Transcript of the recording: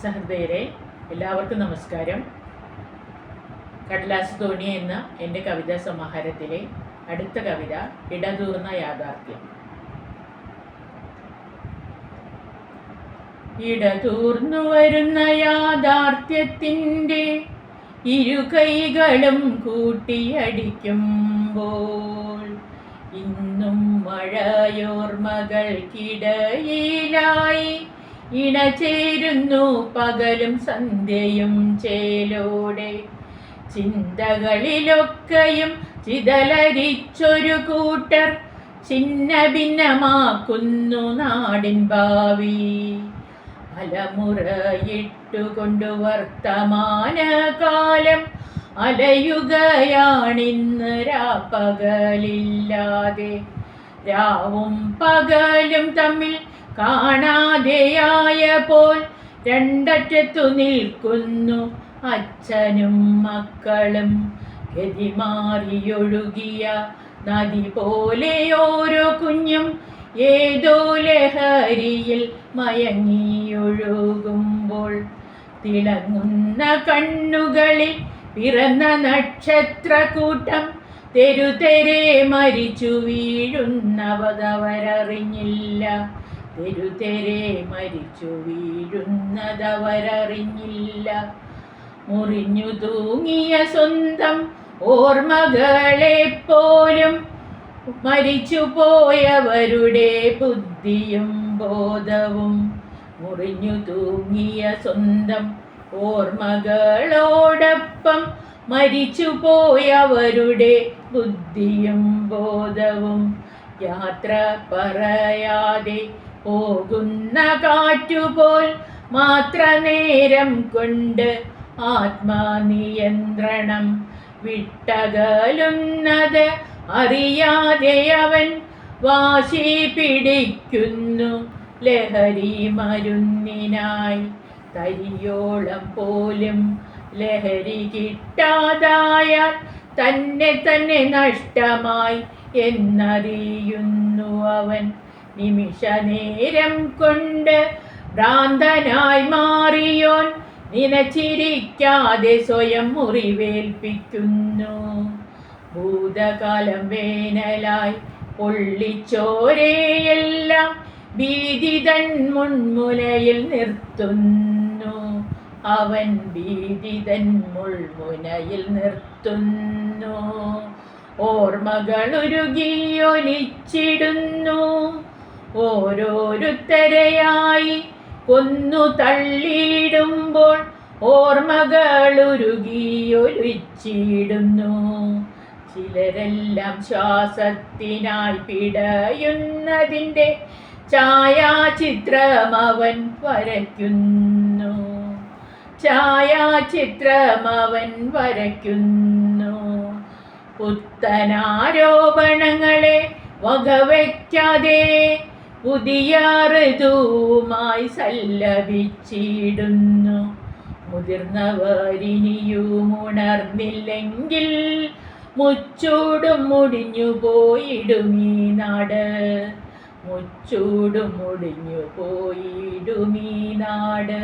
സഹൃദയരെ എല്ലാവർക്കും നമസ്കാരം. കടലാസ് തോണി എന്ന എന്റെ കവിതാ സമാഹാരത്തിലെ അടുത്ത കവിത ഇടതൂർന്ന യാഥാർത്ഥ്യം. ഇടതൂർന്നു വരുന്ന യാഥാർത്ഥ്യത്തിന്റെ ഇരുകൈകളും കൂട്ടിയടിക്കുമ്പോൾ ഇന്നും മഴയോർമകൾക്കിടയിലായി ഇണചേരുന്നു പകലും സന്ധ്യയും ചേലോടെ. ചിന്തകളിലൊക്കെയും ചിതലരിച്ചൊരു കൂട്ടർ ചിന്ന ഭിന്നമാക്കുന്നു നാടിൻ ഭാവി. അലമുറയിട്ടുകൊണ്ടു വർത്തമാനകാലം അലയുകയാണിന്ന് രാപ്പകലില്ലാതെ രാവും പകലും തമ്മിൽ കാണാതെയായ പോൽ രണ്ടറ്റത്തു നിൽക്കുന്നു അച്ഛനും മക്കളും. ഗതിമാറിയൊഴുകിയ നദി പോലെ ഓരോ കുഞ്ഞും ഏതോ ലഹരിയിൽ മയങ്ങിയൊഴുകുമ്പോൾ തിളങ്ങുന്ന കണ്ണുകളിൽ പിറന്ന നക്ഷത്രക്കൂട്ടം തെരുതെരെ മരിച്ചു വീഴുന്നവതവരറിഞ്ഞില്ല. തെരുതെരെ മരിച്ചു വീഴുന്നതവരറിഞ്ഞില്ല. മുറിഞ്ഞു തൂങ്ങിയ സ്വന്തം ഓർമ്മകളെ പോലും മരിച്ചു പോയവരുടെ ബുദ്ധിയും ബോധവും മുറിഞ്ഞു തൂങ്ങിയ സ്വന്തം ഓർമ്മകളോടൊപ്പം മരിച്ചു പോയവരുടെ ബുദ്ധിയും ബോധവും യാത്ര പറയാതെ പോകുന്ന കാറ്റുപോൽ മാത്ര നേരം കൊണ്ട് ആത്മാനിയന്ത്രണം വിട്ടകലുന്നത് അറിയാതെ അവൻ വാശി പിടിക്കുന്നു. ലഹരി മരുന്നിനായി തരിയോളം പോലും ലഹരി കിട്ടാതായാൽ തന്നെ തന്നെ നഷ്ടമായി എന്നറിയുന്നു അവൻ. നിമിഷ നേരം കൊണ്ട് ഭ്രാന്തനായി മാറിയോൻ നിനച്ചിരിക്കാതെ സ്വയം മുറിവേൽപ്പിക്കുന്നു. ഭൂതകാലം വേനലായി പൊള്ളിച്ചോരെയെല്ലാം ഭീതിതൻ മുൻമുലയിൽ നിർത്തുന്നു. അവൻ ഭീതിതൻ മുൾമുനയിൽ നിർത്തുന്നു. ഓർമ്മകൾ ഉരുകിയൊലിച്ചിടുന്നു ഓരോരുത്തരെയായി കൊന്നു തള്ളിയിടുമ്പോൾ ഓർമ്മകൾ ഉരുകിയൊലിച്ചിടുന്നു ചിലരെല്ലാം ശ്വാസത്തിനായി പിടയുന്നതിന്റെ ഛായാചിത്രം അവൻ വരയ്ക്കുന്നു. ഛായാചിത്രം അവൻ വരയ്ക്കുന്നു. പുത്തനാരോപണങ്ങളെ വകവയ്ക്കാതെ പുതിയ ഋതുവുമായി സല്ലപിച്ചിടുന്നു. മുതിർന്നവരിനിയും ഉണർന്നില്ലെങ്കിൽ മുച്ചൂടും മുടിഞ്ഞു പോയിടും ഈ നാട്. മുച്ചൂടും മുടിഞ്ഞു പോയിടും ഈ നാട്.